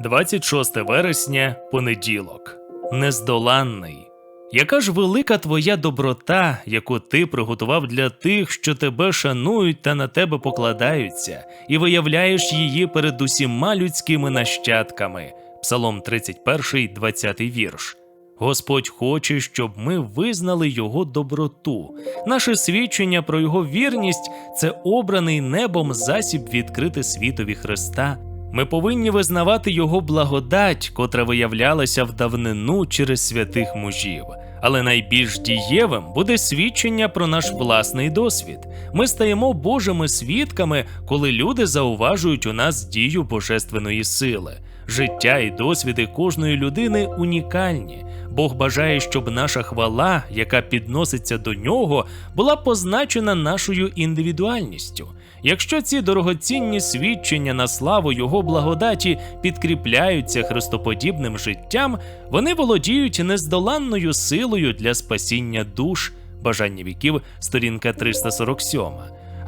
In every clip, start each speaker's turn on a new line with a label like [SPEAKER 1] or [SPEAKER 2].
[SPEAKER 1] 26 вересня, понеділок. Нездоланний. Яка ж велика твоя доброта, яку ти приготував для тих, що тебе шанують та на тебе покладаються, і виявляєш її перед усіма людськими нащадками. Псалом 31, 20 вірш. Господь хоче, щоб ми визнали Його доброту. Наше свідчення про Його вірність це обраний небом засіб відкрити світові Христа. Ми повинні визнавати Його благодать, котра виявлялася в давнину через святих мужів. Але найбільш дієвим буде свідчення про наш власний досвід. Ми стаємо Божими свідками, коли люди зауважують у нас дію божественної сили. Життя і досвіди кожної людини унікальні. Бог бажає, щоб наша хвала, яка підноситься до нього, була позначена нашою індивідуальністю. Якщо ці дорогоцінні свідчення на славу Його благодаті підкріпляються христоподібним життям, вони володіють нездоланною силою для спасіння душ. Бажання віків, сторінка 347.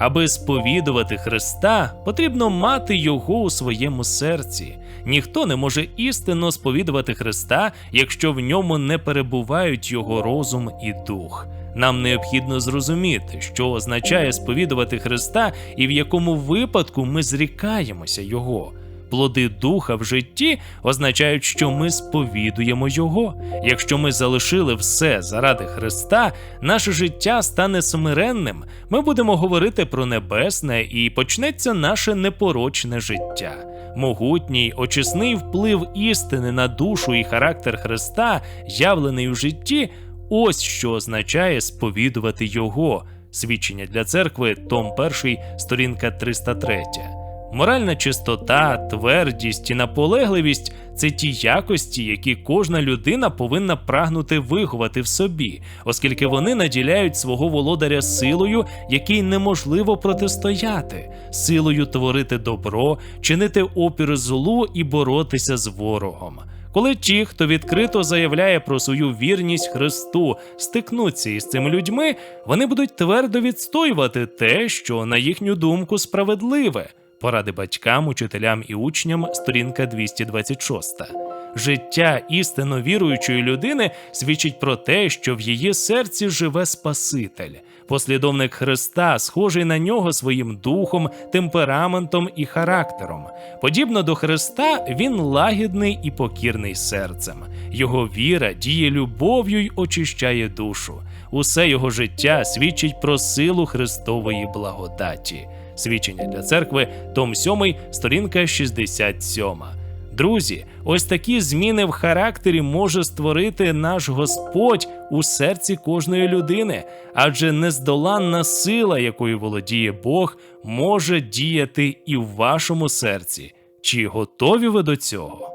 [SPEAKER 1] Аби сповідувати Христа, потрібно мати Його у своєму серці. Ніхто не може істинно сповідувати Христа, якщо в ньому не перебувають Його розум і дух. Нам необхідно зрозуміти, що означає сповідувати Христа і в якому випадку ми зрікаємося Його. Плоди духа в житті означають, що ми сповідуємо Його. Якщо ми залишили все заради Христа, наше життя стане смиренним. Ми будемо говорити про небесне і почнеться наше непорочне життя. Могутній очисний вплив істини на душу і характер Христа, явлений у житті, ось що означає сповідувати Його. Свідчення для церкви, Том 1, сторінка 303. Моральна чистота, твердість і наполегливість це ті якості, які кожна людина повинна прагнути виховати в собі, оскільки вони наділяють свого володаря силою, якій неможливо протистояти, силою творити добро, чинити опір злу і боротися з ворогом. Коли ті, хто відкрито заявляє про свою вірність Христу, стикнуться із цими людьми, вони будуть твердо відстоювати те, що на їхню думку справедливе. Поради батькам, учителям і учням, сторінка 226. Життя істинно віруючої людини свідчить про те, що в її серці живе Спаситель. Послідовник Христа, схожий на нього своїм духом, темпераментом і характером. Подібно до Христа, він лагідний і покірний серцем. Його віра діє любов'ю й очищає душу. Усе його життя свідчить про силу Христової благодаті. Свідчення для церкви, том 7, сторінка 67. Друзі, ось такі зміни в характері може створити наш Господь у серці кожної людини, адже нездоланна сила, якою володіє Бог, може діяти і в вашому серці. Чи готові ви до цього?